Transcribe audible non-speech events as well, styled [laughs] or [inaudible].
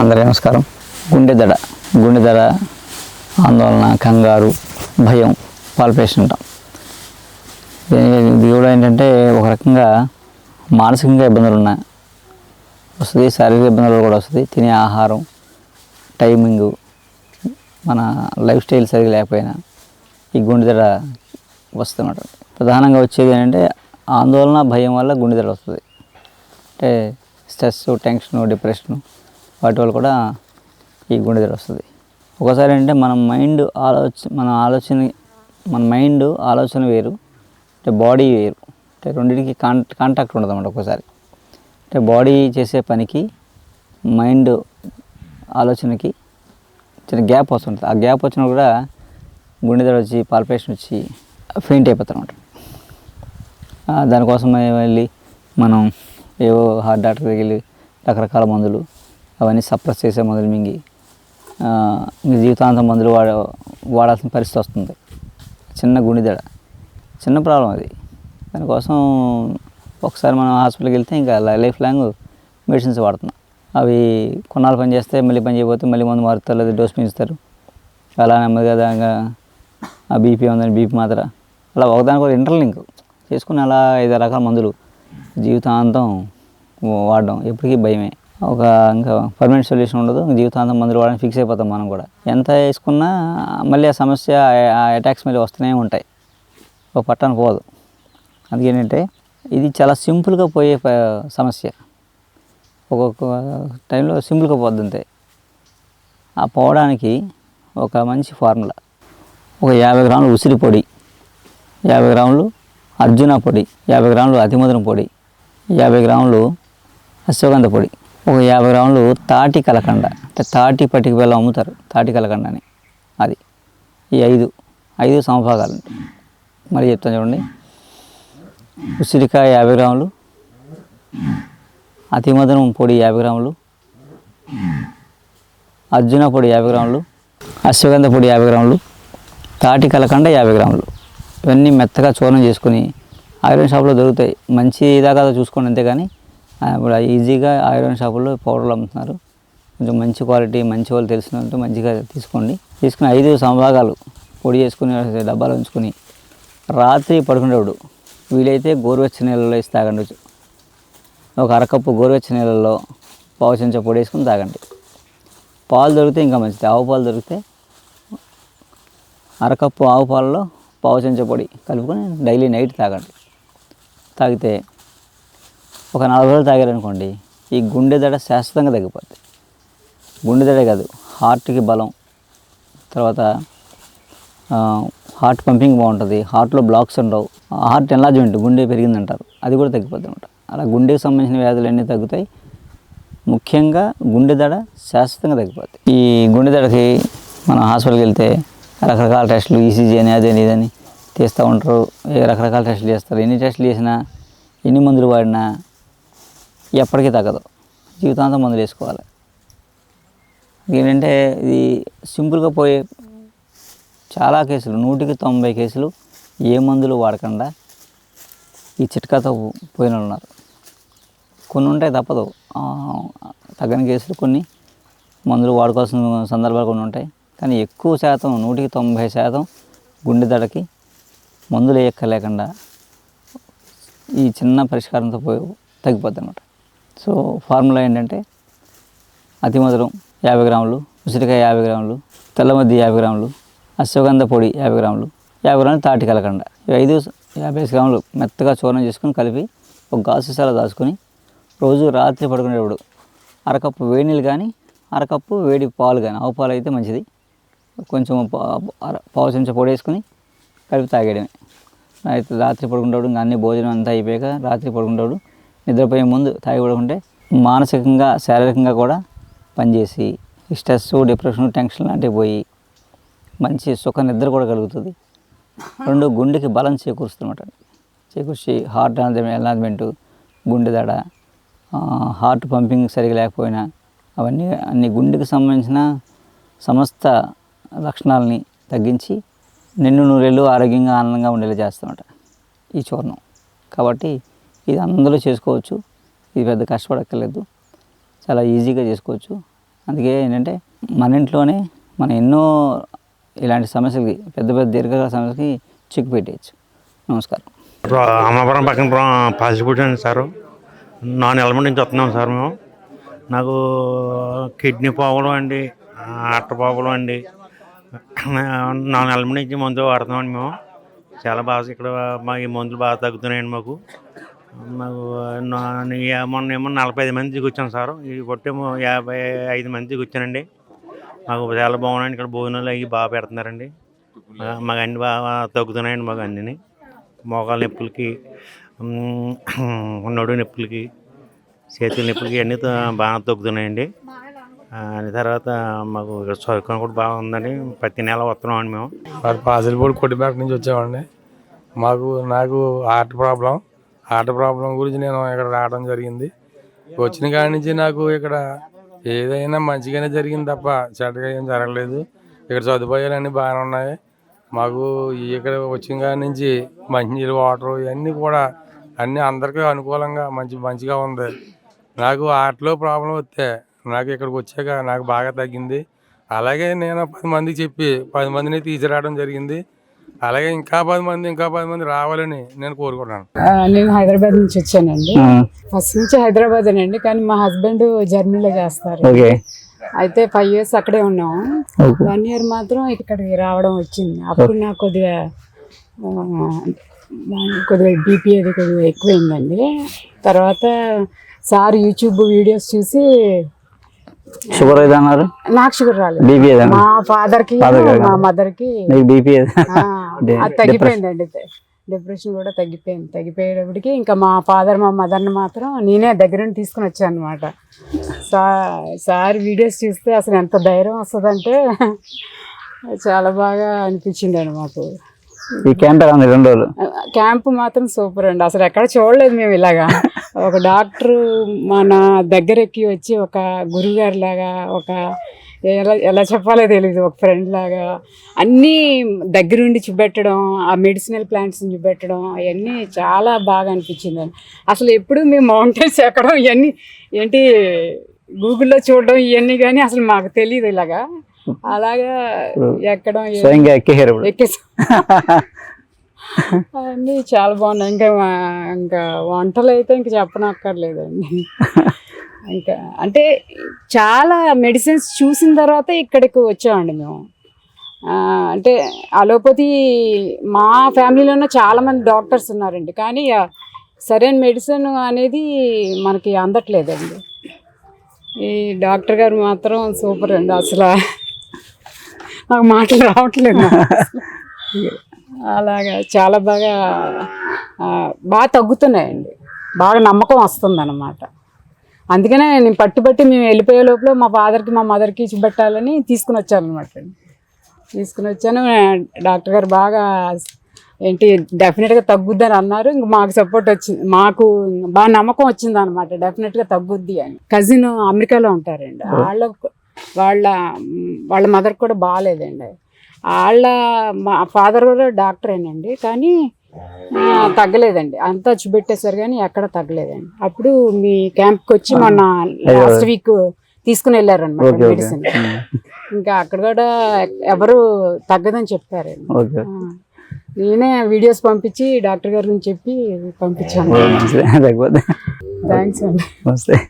అందరి నమస్కారం. గుండె దడ గుండె దడ ఆందోళన కంగారు భయం పాల్పేషన్ ఉంటాం. ఇది కూడా ఏంటంటే ఒక రకంగా మానసికంగా ఇబ్బందులు ఉన్నాయి. వస్తుంది శారీరక ఇబ్బందులు కూడా వస్తుంది. తినే ఆహారం టైమింగు మన లైఫ్ స్టైల్ సరిగా లేకపోయినా ఈ గుండెదడ వస్తుందన్నమాట. ప్రధానంగా వచ్చేది ఏంటంటే ఆందోళన భయం వల్ల గుండెదడ వస్తుంది. అంటే స్ట్రెస్ టెన్షన్ డిప్రెషను వాటి వల్ల కూడా ఈ గుండె దడ వస్తుంది. ఒకసారి అంటే మన మైండ్ ఆలోచన మన ఆలోచన మన మైండ్ ఆలోచన వేరు అంటే బాడీ వేరు. అంటే రెండింటికి కాన్ కాంటాక్ట్ ఉండదు అన్నమాట ఒక్కోసారి అంటే బాడీ చేసే పనికి మైండ్ ఆలోచనకి చిన్న గ్యాప్ వస్తుంటుంది. ఆ గ్యాప్ వచ్చినా కూడా గుండె దగ్గర వచ్చి పాల్పేషన్ వచ్చి ఫెయింట్ అయిపోతారు అనమాట దానికోసం వెళ్ళి మనం ఏవో హార్ట్ డాక్టర్ దగ్గరికి వెళ్ళి రకరకాల మందులు అవన్నీ సప్రెస్ చేసే మందులు మింగి మీ జీవితాంతం మందులు వాడ వాడాల్సిన పరిస్థితి వస్తుంది. చిన్న గుండె చిన్న ప్రాబ్లం అది. దానికోసం ఒకసారి మనం హాస్పిటల్కి వెళ్తే ఇంకా లైఫ్ లాంగ్ మెడిసిన్స్ వాడుతున్నాం. అవి కొన్నాళ్ళు పని చేస్తే మళ్ళీ పని చేయకపోతే మళ్ళీ మందు మారుతారు లేదా డోస్ పెంచుతారు. అలా నెమ్మదిగా దానిగా ఆ బీపీ ఉందని బీపీ మాత్ర. అలా ఒకదానికి ఒక ఇంటర్లింక్ చేసుకుని అలా ఐదు రకాల మందులు జీవితాంతం వాడడం ఎప్పటికీ భయమే. ఒక ఇంకా పర్మనెంట్ సొల్యూషన్ ఉండదు. జీవితాంతం మందులు వాడని ఫిక్స్ అయిపోతాం మనం కూడా. ఎంత వేసుకున్నా మళ్ళీ ఆ సమస్య ఆ అటాక్స్ మళ్ళీ వస్తూనే ఉంటాయి. ఒక పట్టణ పోదు. అందుకేంటంటే ఇది చాలా సింపుల్గా పోయే ప- సమస్య. ఒక్కొక్క టైంలో సింపుల్గా పోద్ది అంతే. ఆ పోవడానికి ఒక మంచి ఫార్ములా ఒక యాభై గ్రాములు ఉసిరి పొడి యాభై గ్రాములు అర్జున పొడి యాభై గ్రాములు అతిమధురం పొడి యాభై గ్రాములు అశ్వగంధ పొడి. ఒక యాభై గ్రాములు తాటి కలకండ. అంటే తాటి పట్టిక బెల్లం అమ్ముతారు తాటి కలకండ అని అది. ఈ ఐదు ఐదు సమభాగాలు. మళ్ళీ చెప్తాను చూడండి. ఉసిరికాయ యాభై గ్రాములు అతిమధనం పొడి యాభై గ్రాములు అర్జున పొడి యాభై గ్రాములు అశ్వగంధ పొడి యాభై గ్రాములు తాటి కలకండ యాభై గ్రాములు ఇవన్నీ మెత్తగా చూర్ణం చేసుకుని ఐరన్ షాప్లో దొరుకుతాయి. మంచి దాకా చూసుకోండి అంతేగాని ఇప్పుడు ఈజీగా ఐరన్ షాపుల్లో పౌడర్లు అమ్ముతున్నారు. కొంచెం మంచి క్వాలిటీ మంచి వాళ్ళు తెలిసినట్టు మంచిగా తీసుకోండి. తీసుకుని ఐదు సంభాగాలు పొడి చేసుకుని డబ్బాలో ఉంచుకుని రాత్రి పడుకునేవాడు వీలైతే గోరువెచ్చ నీళ్ళలో వేసి తాగండి. ఒక అరకప్పు గోరువెచ్చ నీళ్ళల్లో పావు చెంచా పొడి వేసుకుని తాగండి. పాలు దొరికితే ఇంకా మంచిది. ఆవు పాలు దొరికితే అరకప్పు ఆవు పాలలో పావు చెంచా పొడి కలుపుకొని డైలీ నైట్ తాగండి. తాగితే ఒక నలభై రోజులు తాగారనుకోండి ఈ గుండె దడ శాశ్వతంగా తగ్గిపోద్ది. గుండె దడే కాదు హార్ట్కి బలం. తర్వాత హార్ట్ పంపింగ్ బాగుంటుంది హార్ట్లో బ్లాక్స్ ఉండవు. హార్ట్ ఎన్లాజ్మెంట్ గుండె పెరిగిందంటారు అది కూడా తగ్గిపోద్ది అనమాట అలా గుండెకి సంబంధించిన వ్యాధులు అన్నీ తగ్గుతాయి. ముఖ్యంగా గుండె దడ శాశ్వతంగా తగ్గిపోద్ది. ఈ గుండె దడకి మనం హాస్పిటల్కి వెళ్తే రకరకాల టెస్టులు ఈసీజీ అని అదే ఇదని తీస్తూ ఉంటారు. ఏ రకరకాల టెస్టులు చేస్తారు? ఎన్ని టెస్టులు చేసినా ఎన్ని మందులు వాడినా ఎప్పటికీ తగ్గదు. జీవితాంతం మందులు వేసుకోవాలి. ఏంటంటే ఇది సింపుల్గా పోయే చాలా కేసులు నూటికి తొంభై కేసులు ఏ మందులు వాడకుండా ఈ చిట్కాతో పోయిన వాళ్ళు ఉన్నారు. కొన్ని ఉంటాయి తప్పదు. తగ్గని కేసులు కొన్ని మందులు వాడుకోవాల్సిన సందర్భాలు కొన్ని ఉంటాయి. కానీ ఎక్కువ శాతం నూటికి తొంభై శాతం గుండె దడకి మందులు వేయక్కర్లేకుండా ఈ చిన్న పరిష్కారంతో పోయి తగ్గిపోద్ది అనమాట సో ఫార్ములా ఏంటంటే అతి మధురం యాభై గ్రాములు ఉసిరికాయ యాభై గ్రాములు తెల్లమద్ది యాభై గ్రాములు అశ్వగంధ పొడి యాభై గ్రాములు యాభై గ్రాములు తాటి కలకండ. ఈ ఐదు యాభై గ్రాములు మెత్తగా చూర్ణం చేసుకుని కలిపి ఒక గాసు సీసాలో దాచుకొని రోజు రాత్రి పడుకునేటప్పుడు అరకప్పు వేడి నీళ్ళు కానీ అరకప్పు వేడి పాలు కానీ ఆవు పాలు అయితే మంచిది. కొంచెం పావు చెంచా పొడి వేసుకుని కలిపి తాగేయడమే. అయితే రాత్రి పడుకునేటప్పుడు ఇంకా అన్ని భోజనం అంతా అయిపోయాక రాత్రి పడుకునేటప్పుడు నిద్రపోయే ముందు తాగి మానసికంగా శారీరకంగా కూడా పనిచేసి స్ట్రెస్ డిప్రెషన్ టెన్షన్ లాంటివి పోయి మంచి సుఖ నిద్ర కూడా కలుగుతుంది. రెండు గుండెకి బలం చేకూరుస్తుందన్నమాట. చేకూర్చి హార్ట్ ఎన్లాజ్మెంట్ గుండె దడ హార్ట్ పంపింగ్ సరిగా లేకపోయినా అవన్నీ అన్ని గుండెకి సంబంధించిన సమస్త లక్షణాలని తగ్గించి నిన్ను నూరేళ్ళు ఆరోగ్యంగా ఆనందంగా ఉండేలా చేస్తామట ఈ చూర్ణం. కాబట్టి ఇది అందరూ చేసుకోవచ్చు. ఇది పెద్ద కష్టపడక్కర్లేదు. చాలా ఈజీగా చేసుకోవచ్చు. అందుకే ఏంటంటే మన ఇంట్లోనే మనం ఎన్నో ఇలాంటి సమస్యలకి పెద్ద పెద్ద దీర్ఘకాల సమస్యలకి చెక్ పెట్టేయచ్చు. నమస్కారం. అమ్మవరం పక్కన రా- సార్ అండి సారు. నుంచి వస్తున్నాం సార్ మేము. నాకు కిడ్నీ పోవడం అండి అట్ట పోవడం అండి. నా నెలల నుంచి మందులు వాడుతున్నామండి మేము. చాలా బాగా ఇక్కడ మా ఈ మందులు బాగా తగ్గుతున్నాయండి మాకు. మాకు మొన్న ఏమో నలభై ఐదు మంది దిగొచ్చాను సార్. ఈ పొట్టేమో యాభై ఐదు మంది దిగొచ్చానండి మాకు చాలా బాగున్నాయండి. ఇక్కడ భోజనాలు అవి బాగా పెడుతున్నారండి. మాకు అన్ని బాగా తగ్గుతున్నాయండి మాకు అన్నీ మోకాల నొప్పులకి [clears throat] నడు నొప్పులకి చేతుల నొప్పులకి అన్నీ బాగా తగ్గుతున్నాయండి. తర్వాత మాకు ఇక్కడ సౌకర్యం కూడా బాగుందని ప్రతి నెల వస్తున్నామండి మేము. వాడు పాసిలిపూడి కొట్టిపేట నుంచి వచ్చామండి. మాకు నాకు హార్ట్ ప్రాబ్లం. హార్ట్ ప్రాబ్లం గురించి నేను ఇక్కడ రావడం జరిగింది. వచ్చిన కాడి నుంచి నాకు ఇక్కడ ఏదైనా మంచిగానే జరిగింది తప్ప చెడ్డగా ఏం జరగలేదు. ఇక్కడ సదుపాయాలు బాగానే ఉన్నాయి. మాకు ఇక్కడ వచ్చిన కాడి నుంచి మంచినీళ్ళు వాటర్ ఇవన్నీ కూడా అన్నీ అందరికీ అనుకూలంగా మంచి మంచిగా ఉంది. నాకు ఆటలో ప్రాబ్లం వస్తే నాకు ఇక్కడికి వచ్చాక నాకు బాగా తగ్గింది. అలాగే నేను పది మందికి చెప్పి పది మందిని తీసుకురావడం జరిగింది. అలాగే ఇంకా పది మంది ఇంకా పది మంది రావాలని నేను కోరుకుంటున్నాను. ఆ, నేను హైదరాబాద్ నుంచి వచ్చానండి. ఫస్ట్ నుంచి హైదరాబాద్ అండి కానీ మా హస్బెండ్ జర్మనీలో చేస్తారు. ఓకే. అయితే ఫైవ్ ఇయర్స్ అక్కడే ఉన్నాము వన్ ఇయర్ మాత్రం ఇక్కడికి రావడం వచ్చింది. అప్పుడు నాకు కొద్దిగా కొద్దిగా బీపీ అది కొద్దిగా ఎక్కువైందండి. తర్వాత సార్ యూట్యూబ్ వీడియోస్ చూసి షుగర్ అన్నారు నాకు షుగర్ రాలేదు. మా ఫాదర్కి మా మదర్కి బీపీ అది తగ్గిపోయిందండి. డిప్రెషన్ కూడా తగ్గిపోయింది. తగ్గిపోయేటప్పటికి ఇంకా మా ఫాదర్ మా మదర్ని మాత్రం నేనే దగ్గర నుండి తీసుకుని వచ్చాను అనమాట సా సార్ వీడియోస్ చూస్తే అసలు ఎంత ధైర్యం వస్తుందంటే చాలా బాగా అనిపించింది అండి మాకు. ఈ క్యాంప్ ఎలా ఉంది రెండు రోజులు? క్యాంప్ మాత్రం సూపర్ అండి. అసలు ఎక్కడ చూడలేదు మేము ఇలాగా. ఒక డాక్టర్ మన దగ్గరెక్కి వచ్చి ఒక గురుగారి లాగా ఒక ఎలా ఎలా చెప్పాలో తెలియదు ఒక ఫ్రెండ్ లాగా అన్నీ దగ్గరుండి చూపెట్టడం ఆ మెడిసినల్ ప్లాంట్స్ చూపెట్టడం అవన్నీ చాలా బాగా అనిపించింది. అసలు ఎప్పుడు మేము మౌంటైన్స్ [laughs] ఎక్కడం ఇవన్నీ ఏంటి గూగుల్లో చూడడం ఇవన్నీ కానీ అసలు మాకు తెలియదు ఇలాగా. అలాగా ఎక్కడం ఎక్కేసారు అన్నీ చాలా బాగున్నాయి. ఇంకా ఇంకా వంటలు అయితే ఇంకా చెప్పనక్కర్లేదండి. [laughs] ఇంకా అంటే చాలా మెడిసిన్స్ చూసిన తర్వాత ఇక్కడికి వచ్చామండి మేము. అంటే అలోపతి మా ఫ్యామిలీలోనే ఉన్న చాలామంది డాక్టర్స్ ఉన్నారండి. కానీ సరైన మెడిసిన్ అనేది మనకి అందట్లేదండి. ఈ డాక్టర్ గారు మాత్రం సూపర్ అండి అసలు. నాకు మాటలు రావట్లేదు. అలాగా చాలా బాగా బాగా తగ్గుతున్నాయండి. బాగా నమ్మకం వస్తుంది అన్నమాట అందుకనే నేను పట్టుబట్టి మేము వెళ్ళిపోయే లోపల మా ఫాదర్కి మా మదర్కి చూపెట్టాలని తీసుకుని వచ్చాను అనమాట తీసుకుని వచ్చాను. డాక్టర్ గారు బాగా ఏంటి డెఫినెట్గా తగ్గుద్దని అన్నారు. ఇంక మాకు సపోర్ట్ వచ్చింది మాకు బాగా నమ్మకం వచ్చింది అనమాట డెఫినెట్గా తగ్గుద్ది అని. కజిన్ అమెరికాలో ఉంటారండి. వాళ్ళ వాళ్ళ వాళ్ళ మదర్ కూడా బాగాలేదండి. వాళ్ళ మా ఫాదర్ కూడా డాక్టరేనండి. కానీ తగ్గలేదండి. అంతా చూపెట్టేశారు కానీ ఎక్కడ తగ్గలేదండి. అప్పుడు మీ క్యాంప్కి వచ్చి మొన్న లాస్ట్ వీక్ తీసుకుని వెళ్ళారనమాట మెడిసిన్. ఇంకా అక్కడ కూడా ఎవరు తగ్గదని చెప్పారండి నేనే వీడియోస్ పంపించి డాక్టర్ గారి గురించి చెప్పి పంపించాను. థ్యాంక్స్ అండి.